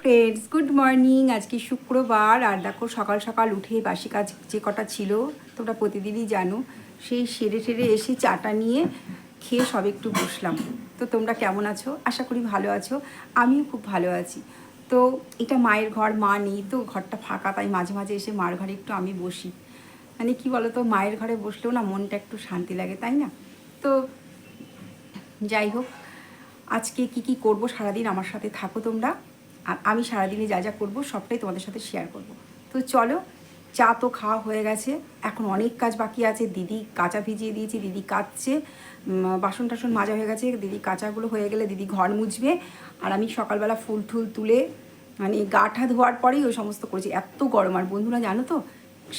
Friends good morning আজকে শুক্রবার, আর দেখো সকাল সকাল উঠে বাসি কাজ যে কটা ছিল, তোমরা প্রতিদিনই জানো, সেই সেরে টেরে এসে চাটা নিয়ে খেয়ে সব একটু বসলাম। তো তোমরা কেমন আছো? আশা করি ভালো আছো, আমিও খুব ভালো আছি। তো এটা মায়ের ঘর, মা নেই, তো ঘরটা ফাঁকা, তাই মাঝে মাঝে এসে মার ঘরে একটু আমি বসি। মানে কি তো মায়ের ঘরে বসলেও না মনটা একটু শান্তি লাগে, তাই না? তো যাই হোক, আজকে কি কি করব সারাদিন আমার সাথে থাকো তোমরা। আর আমি সারাদিনে যা যা করব সবটাই তোমাদের সাথে শেয়ার করব। তো চলো, চা তো খাওয়া হয়ে গেছে, এখন অনেক কাজ বাকি আছে। দিদি কাঁচা ভিজিয়ে দিয়েছি, দিদি কাচছে বাসন টাসন মাজা হয়ে গেছে, দিদি কাঁচাগুলো হয়ে গেলে দিদি ঘর মুছবে। আর আমি সকালবেলা ফুল ঠুল তুলে মানে গাঠা ধোয়ার পরেই ওই সমস্ত করেছি। এত গরম। আর বন্ধুরা জানো তো,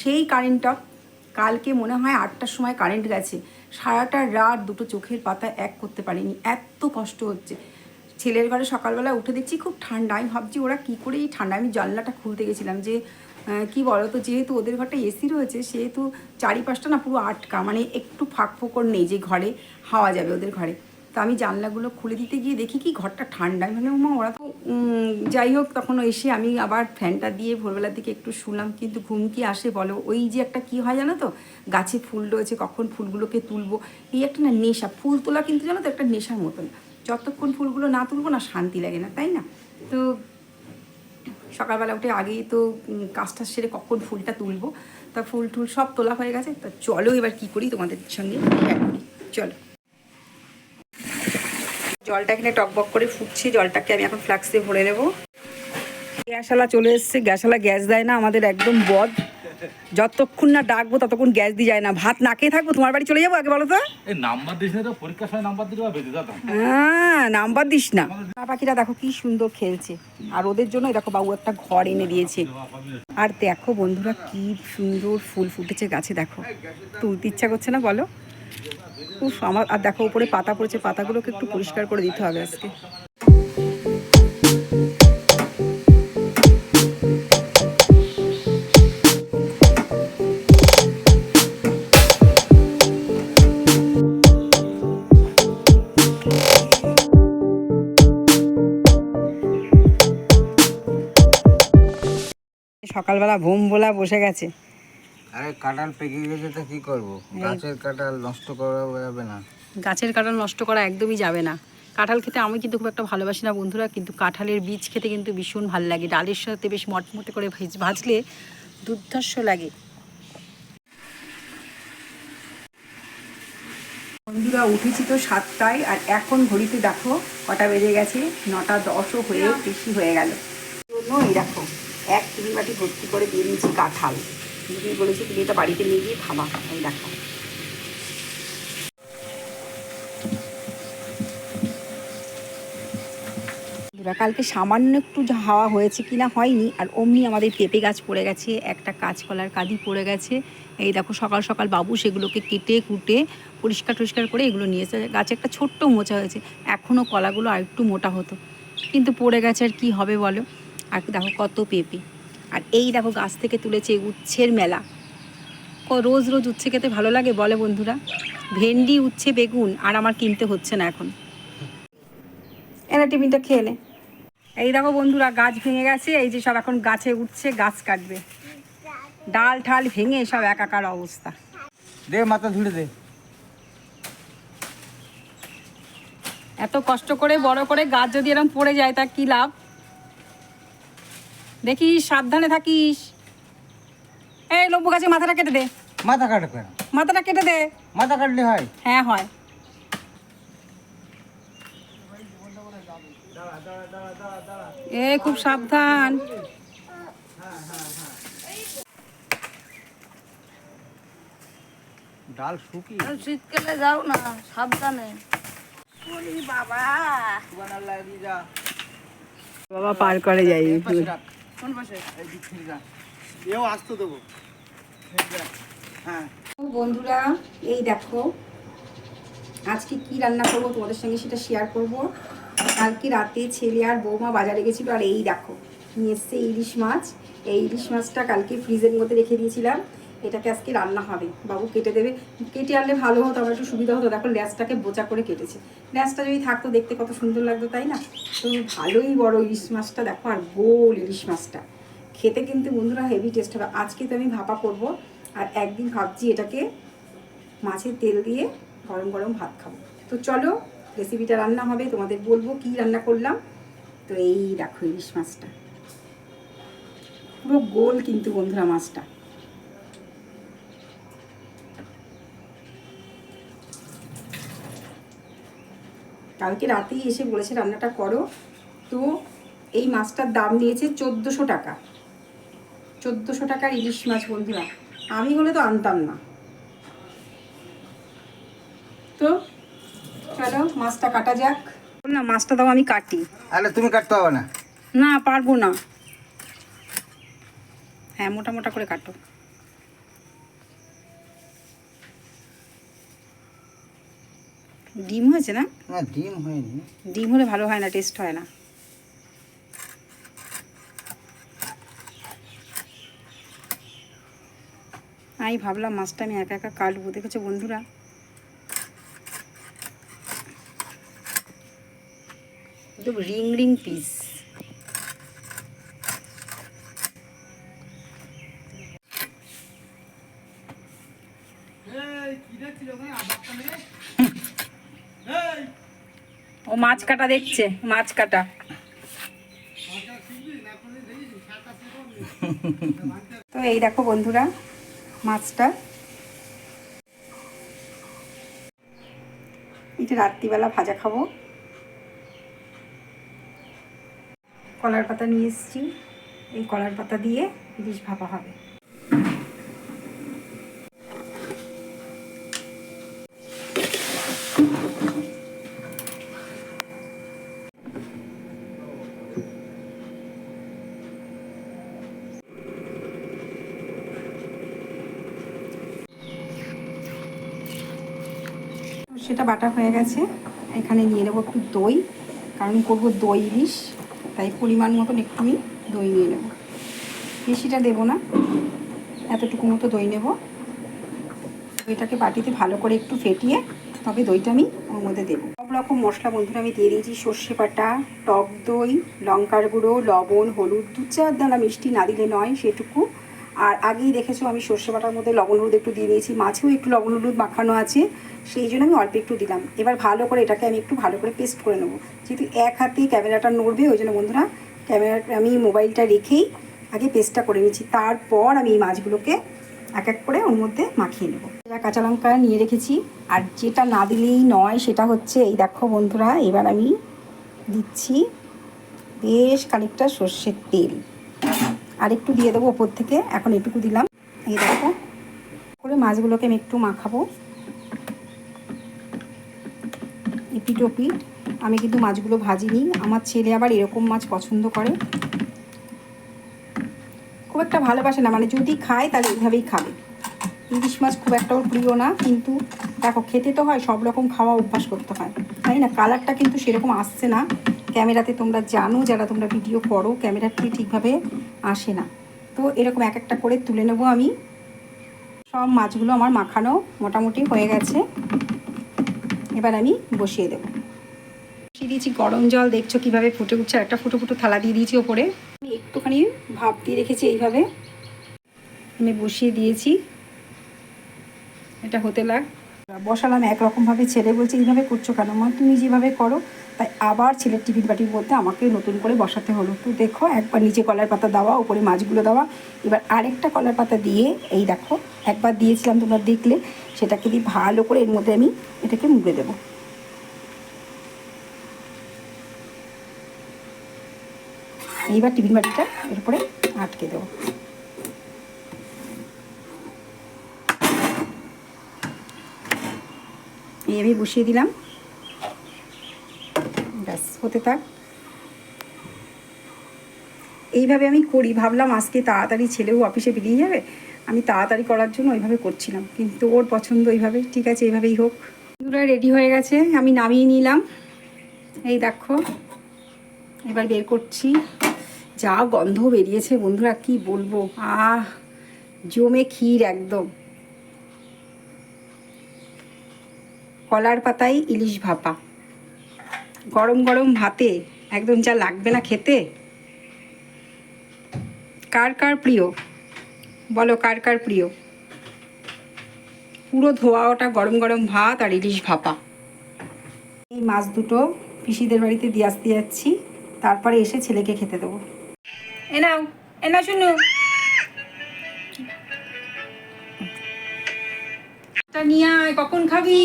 সেই কারেন্টটা কালকে মনে হয় আটটার সময় কারেন্ট গেছে। সারাটা রাত দুটো চোখের পাতা এক করতে পারিনি। এত কষ্ট হচ্ছে। ছেলের ঘরে সকালবেলা উঠে দেখছি খুব ঠান্ডা। আমি ভাবছি ওরা কী করে এই ঠান্ডা আমি জানলাটা খুলতে গেছিলাম যে কি বলো তো যেহেতু ওদের ঘরটা এসি রয়েছে, সেহেতু চারিপাশটা না পুরো আটকা মানে একটু ফাঁক ফোকর নেই যে ঘরে হাওয়া যাবে ওদের ঘরে। তো আমি জানলাগুলো খুলে দিতে গিয়ে দেখি কি ঘরটা ঠান্ডা। মানে মা ওরা তো যাই হোক, তখন এসে আমি আবার ফ্যানটা দিয়ে ভোরবেলার দিকে একটু শুনলাম কিন্তু ঘুম কি আসে বলো? ওই যে একটা কি হয় জানো তো? গাছে ফুল রয়েছে, কখন ফুলগুলোকে তুলবো? এই একটা না নেশা, ফুল তোলা কিন্তু জানো তো একটা নেশার মতন। যতক্ষণ ফুলগুলো না তুলবো না শান্তি লাগে না, তাই না? তো সকালবেলা উঠে আগেই তো কাজটা সেরে কখন ফুলটা তুলবো? তা ফুল টুল সব তোলা হয়ে গেছে, তা চলো এবার কি করি তোমাদের সঙ্গে? করি চলো। জলটা এখানে টকবক করে ফুটছে, জলটাকে আমি এখন ফ্লাক্সে ভরে নেব। গ্যাসওয়ালা চলে এসছে। গ্যাসওয়ালা গ্যাস দেয় না আমাদের একদম বদ। যতক্ষণ না ডাকবো ততক্ষণ গ্যাস দিয়ে যায় না। ভাত না খেয়ে থাকব তোমার বাড়ি চলে যাব আগে বলো তো? নাম্বার দিস না তো পরীক্ষার সময় নাম্বার দিলে বেঁধে যেতাম হ্যাঁ নাম্বার দিস না। দেখো কি সুন্দর খেলছে। আর ওদের জন্য দেখো বাবু একটা ঘর এনে দিয়েছে। আর দেখো বন্ধুরা কি সুন্দর ফুল ফুটেছে গাছে দেখো। তুলতে ইচ্ছা করছে না বলো? উফ আমার আর দেখো উপরে পাতা পড়েছে পাতাগুলোকে একটু পরিষ্কার করে দিতে হবে আজকে। সকালবেলা ভোম বলা বসে গেছে। আরে কাঁঠাল পেকে গেছে তো কি করব? গাছের কাঁঠাল নষ্ট করা যাবে না। গাছের কাঁঠাল নষ্ট করা একদমই যাবে না। কাঁঠাল খেতে আমি কিন্তু খুব একটা ভালোবাসি না বন্ধুরা কিন্তু কাঁঠালের বীজ খেতে কিন্তু ভীষণ ভালো লাগে। ডালের সাথে বেশ মটমটে করে ভেজ- ভাজলে দুর্ধর্ষ লাগে। বন্ধুরা উঠেছি তো সাতটায় আর এখন ঘড়িতে দেখো কটা বেজে গেছে নটা দশও হয়ে বেশি হয়ে গেল। এই দেখো। এক তিন ভর্তি করে দিয়ে নিয়েছি কাঁঠাল। দিদি বলেছি তুমি এটা বাড়িতে নিয়ে গিয়ে খাবা এই দেখো কালকে সামান্য একটু হাওয়া হয়েছে কিনা হয়নি, আর অমনি আমাদের পেঁপে গাছ পড়ে গেছে, একটা কাঁচকলার কাঁদি পড়ে গেছে। এই দেখো, সকাল সকাল বাবু সেগুলোকে কেটে কুটে পরিষ্কার টরিষ্কার করে এগুলো নিয়েছে গাছে একটা ছোট্ট মোচা হয়েছে এখনও কলাগুলো আর একটু মোটা হতো। কিন্তু পড়ে গেছে আর কি হবে বলো? দেখো কত পেঁপে। আর এই দেখো গাছ থেকে তুলেছে উচ্ছের মেলা। ক- রোজ রোজ উচ্ছে খেতে ভালো লাগে বলে বন্ধুরা? ভেন্ডি উচ্ছে বেগুন আর আমার কিনতে হচ্ছে না এখন। এনে টিফিনটা খেয়ে নে। এই দেখো বন্ধুরা গাছ ভেঙে গেছে এই যে সব এখন গাছে উঠছে গাছ কাটবে। ডাল ঠাল ভেঙে সব একাকার অবস্থা। দে মাথা ধুড়ে দে। এত কষ্ট করে বড় করে গাছ যদি এরকম পড়ে যায় তা কি লাভ? দেখিস সাবধানে থাকিস। এই লব্বু গাছে মাথাটা কেটে দে। মাথা কাটে কেন মাথাটা কেটে দে। মাথা কাটলে হয়। হ্যাঁ হয়। এ খুব সাবধান। ডাল শুকি। শীতকালে যাও না সাবধানে। বাবা। বাবা পার করে যাই। কোন পাশে? এই দিক থেকে যা। এও আসতে দেবো। হ্যাঁ। বন্ধুরা এই দেখো আজকে কি রান্না করব তোমাদের সঙ্গে সেটা শেয়ার করব। কালকে রাতে ছেলে আর বৌমা বাজারে গেছিল আর এই দেখো নিয়ে এসছে ইলিশ মাছ। এই ইলিশ মাছটা কালকে ফ্রিজের মধ্যে রেখে দিয়েছিলাম। এটাকে আজকে রান্না হবে। বাবু কেটে দেবে। কেটে আনলে ভালো হতো, আমার একটু সুবিধা হতো। দেখো ল্যাসটাকে বোচা করে কেটেছে। ল্যাসটা যদি থাকতো, দেখতে কত সুন্দর লাগতো, তাই না? তো ভালোই বড় ইলিশ মাছটা, দেখো, আর গোল ইলিশ মাছটা। খেতে কিন্তু বন্ধুরা হেভি টেস্ট হবে। আজকে তো আমি ভাপা করব, আর একদিন ভাবছি এটাকে মাছের তেল দিয়ে গরম গরম ভাত খাব। তো চলো রেসিপিটা রান্না হবে। তোমাদের বলব কি রান্না করলাম। তো এই দেখো ইলিশ মাছটা। পুরো গোল কিন্তু বন্ধুরা মাছটা। কালকে রাতেই এসে বলেছে রান্নাটা করো। তো এই মাছটার দাম নিয়েছে চোদ্দোশো টাকা। চোদ্দোশো টাকার ইলিশ মাছ বন্ধুরা আমি হলে তো আনতাম না। তো চলো মাছটা কাটা যাক। না মাছটা দাও আমি কাটি। আরে তুমি কাটতে হবে না। না পারব না। হ্যাঁ মোটা মোটা করে কাটো। ডিম হয়েছে না? না ডিম হয়নি। ডিম হলে ভালো হয় না টেস্ট হয় না। আমি ভাবলাম মাছটা আমি একা একা কাটবো দেখেছ বন্ধুরা? রিং রিং পিস মাছ কাটা দেখছে, মাছ কাটা। তো এই দেখো বন্ধুরা, মাছটা। এটা রাত্রিবেলা ভাজা খাব। কলার পাতা নিয়ে এসেছি। এই কলার পাতা দিয়ে ইলিশ ভাপা হবে। সেটা বাটা হয়ে গেছে। এখানে নিয়ে নেব একটু দই, কারণ করব দই ইলিশ, তাই পরিমাণ মতন একটু আমি দই নিয়ে নেব। বেশিটা দেবো না, এতটুকু মতো দই নেব। দইটাকে বাটিতে ভালো করে একটু ফেটিয়ে তবে দইটা আমি ওর মধ্যে দেবো। সব রকম মশলা বন্ধুরা আমি দিয়ে দিয়েছি, সর্ষে বাটা, টক দই, লঙ্কার গুঁড়ো, লবণ, হলুদ, দু চার দানা মিষ্টি না দিলে নয়, সেটুকু আর আগেই দেখেছ আমি সর্ষে বাটার মধ্যে লবণ হলুদ একটু দিয়ে দিয়েছি। মাছেও একটু লবণ হলুদ মাখানো আছে, সেই জন্য আমি অল্প একটু দিলাম। এবার ভালো করে এটাকে আমি একটু ভালো করে পেস্ট করে নেব। যেহেতু এক হাতে ক্যামেরাটা নড়বে, ওই জন্য বন্ধুরা ক্যামেরা আমি মোবাইলটা রেখেই আগে পেস্টটা করে নিয়েছি তারপর আমি এই মাছগুলোকে এক এক করে ওর মধ্যে মাখিয়ে নেব। কাঁচা লঙ্কা নিয়ে রেখেছি, আর যেটা না দিলেই নয় সেটা হচ্ছে এই দেখো বন্ধুরা, এবার আমি দিচ্ছি বেশ খানিকটা সর্ষের তেল। আর একটু দিয়ে দেবো ওপর থেকে। এখন এটুকু দিলাম। এই দেখো, করে মাছগুলোকে আমি একটু মাখাবো। এপিট ওপিট আমি কিন্তু মাছগুলো ভাজিনি। আমার ছেলে আবার এরকম মাছ পছন্দ করে। খুব একটা ভালোবাসে না মানে যদি খায় তাহলে এইভাবেই খাবে। ইলিশ মাছ খুব একটা ওর প্রিয় না, কিন্তু দেখো খেতে তো হয়, সব রকম খাওয়া অভ্যাস করতে হয়। তাই না? কালারটা কিন্তু সেরকম আসছে না। ক্যামেরাতে তোমরা জানো, যারা তোমরা ভিডিও করো ক্যামেরাটি ঠিকভাবে আসে না। তো এরকম এক একটা করে তুলে নেব আমি। সব মাছগুলো আমার মাখানো মোটামুটি হয়ে গেছে। এবার আমি বসিয়ে দেবো। বসিয়ে দিয়েছি গরম জল। দেখছ কীভাবে ফুটে উঠছে? একটা ফুটো ফুটো থালা দিয়ে দিয়েছি ওপরে। আমি একটুখানি ভাপ দিয়ে রেখেছি এইভাবে। আমি বসিয়ে দিয়েছি। এটা হতে লাগ বসালাম একরকমভাবে ছেলে বলছে, এইভাবে করছ কেন? মা, তুমি যেভাবে করো, তাই আবার ছেলের টিফিন বাটির মধ্যে আমাকে নতুন করে বসাতে হলো। তো দেখো, একবার নিচে কলার পাতা দেওয়া, উপরে মাছগুলো দেওয়া, এবার আরেকটা কলার পাতা দিয়ে, এই দেখো, একবার দিয়েছিলাম তোমরা দেখলে, সেটাকে দিয়ে ভালো করে এর মধ্যে আমি এটাকে মুড়ে দেবো। এইবার টিফিন বাটিটা এর উপরে আটকে দেবো। এই আমি বসিয়ে দিলাম। ব্যাস, হতে থাক। এইভাবে আমি করি, ভাবলাম আজকে তাড়াতাড়ি ছেলেও অফিসে বেরিয়ে যাবে। আমি তাড়াতাড়ি করার জন্য ওইভাবে করছিলাম, কিন্তু ওর পছন্দ ওইভাবে। ঠিক আছে, এইভাবেই হোক। দুটো রেডি হয়ে গেছে, আমি নামিয়ে নিলাম। এই দেখো, এবার বের করছি। যা গন্ধ বেরিয়েছে বন্ধুরা, কি বলব? আহ, জমে ক্ষীর একদম। কলার পাতায় ইলিশ ভাপা। গরম গরম ভাতে একদম যা লাগবে না খেতে। কার কার প্রিয়? বলো কার কার প্রিয়? পুরো ধোয়া ওটা গরম গরম ভাত আর ইলিশ ভাপা। এই মাছ দুটো পিসিদের বাড়িতে দিয়ে আসতে যাচ্ছি, তারপরে এসে ছেলেকে খেতে দেবো। এ নাও, এ না শুনু। নিয়ে আয়, কখন খাবি?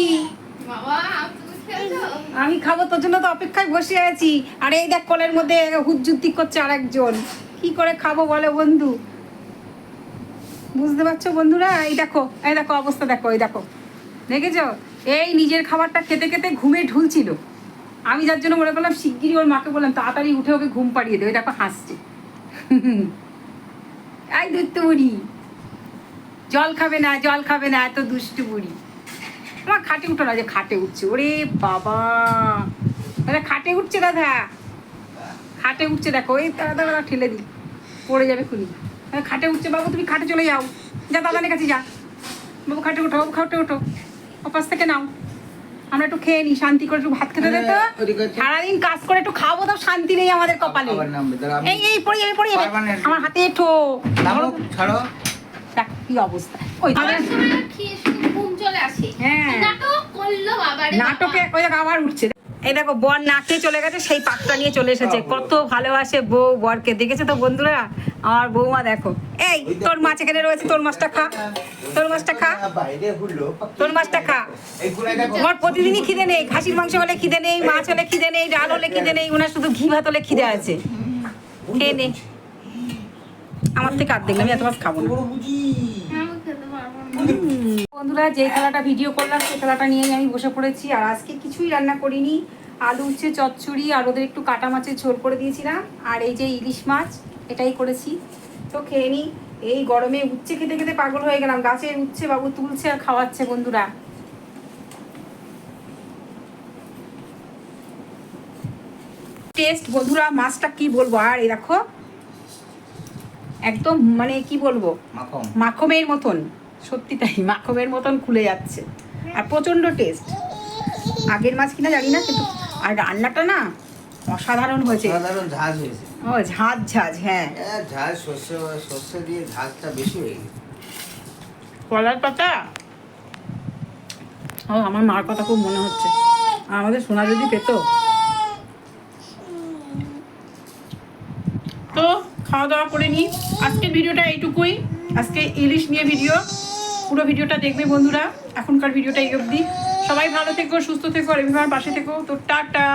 আমি খাব, তোর জন্য তো অপেক্ষায় বসে আছি। আর এই দেখ, কলের মধ্যে হুজ্জুতি করছে আরেকজন। কি করে খাব বলো বন্ধু? বুঝতে পারছ বন্ধুরা? এই দেখো এই দেখো অবস্থা, দেখো, এই দেখো। দেখেছ? এই নিজের খাবারটা খেতে খেতে ঘুমে ঢুলছিল। আমি যার জন্য মনে করলাম, শিগগিরই ওর মাকে বললাম, তাড়াতাড়ি উঠে ওকে ঘুম পাড়িয়ে দেবে দেখো হাসছে। এই দুষ্টু বুড়ি। জল খাবে না, জল খাবে না, এত দুষ্টু বুড়ি। আমার খাটে উঠো না যে খাটে উঠছে। ওরে বাবা। দাদা খাটে উঠছে দাদা। খাটে উঠছে দেখো এই দাদা দাদা ঠেলে দিই। পড়ে যাবে খুনি। খাটে উঠছে বাবু তুমি খাটে চলে যাও। যা দাদানের কাছে যা। বাবু খাটে উঠো খাটে উঠো ওপাশ থেকে নাও। আমরা একটু খেয়ে নিই শান্তি করে একটু ভাত খেতে দে তো। সারাদিন কাজ করে একটু খাব তো শান্তি নেই আমাদের কপালে। এই এই পড়ে যাবে পড়ে যাবে। আমার হাতে এঠো। ছাড়ো। দেখ কি অবস্থা। ওই আসে হ্যাঁ। নাটক করল বাবারে নাটকে ওই দেখো আবার উঠছে। এই দেখো বর না খেয়ে চলে গেছে সেই পাকটা নিয়ে চলে এসেছে। কত ভালোবাসে বউ বরকে। দেখেছ তো বন্ধুরা? আমার বৌমা দেখো। এই তোর মাছ এখানে রয়েছে তোর মাছটা খা। তোর মাছটা খা। তোর মাছটা খা। আমার প্রতিদিনই খিদে নেই। খাসির মাংস হলে খিদে নেই মাছ হলে খিদে নেই ডাল হলে খিদে নেই ওনার শুধু ঘি ভাত হলে খিদে আছে। খেয়ে নে। আমার থেকে আর দেখলাম আমি এত মাছ খাব না। বন্ধুরা যে খেলাটা ভিডিও করলাম সেই খেলাটা নিয়েই আমি বসে পড়েছি। আর আজকে কিছুই রান্না করিনি। আলু উচ্ছে চচ্চড়ি আর ওদের একটু কাটা মাছের ঝোল করে দিয়েছিলাম। আর এই যে ইলিশ মাছ এটাই করেছি। তো খেয়ে নিই এই গরমে উচ্ছে খেতে খেতে পাগল হয়ে গেলাম। গাছের উচ্ছে বাবু তুলছে আর খাওয়াচ্ছে বন্ধুরা। টেস্ট বন্ধুরা মাছটা কি বলব? আর এই দেখো একদম মানে কি বলব? মাখমের মতন। সত্যি তাই মাখমের মতন খুলে যাচ্ছে। আর প্রচণ্ড টেস্ট আগের মাছ কিনা জানি না কিন্তু আর রান্নাটা না অসাধারণ হয়েছে। সাধারণ ঝাঁজ হয়েছে। ও ঝাঁজ ঝাঁজ হ্যাঁ। ঝাঁজ শস্য শস্য দিয়ে ঝাঁজটা বেশি হয়ে গেছে। কলার পাতা? ও আমার মার কথা খুব মনে হচ্ছে। আর আমাদের সোনা যদি পেত? তো খাওয়া দাওয়া করে নিই। আজকের ভিডিওটা এইটুকুই। আজকে ইলিশ নিয়ে ভিডিও। পুরো ভিডিওটা দেখবে বন্ধুরা। এখনকার ভিডিওটা এই অবধি। সবাই ভালো থেকো, সুস্থ থেকো, আর পাশে থেকো। তো টাটা।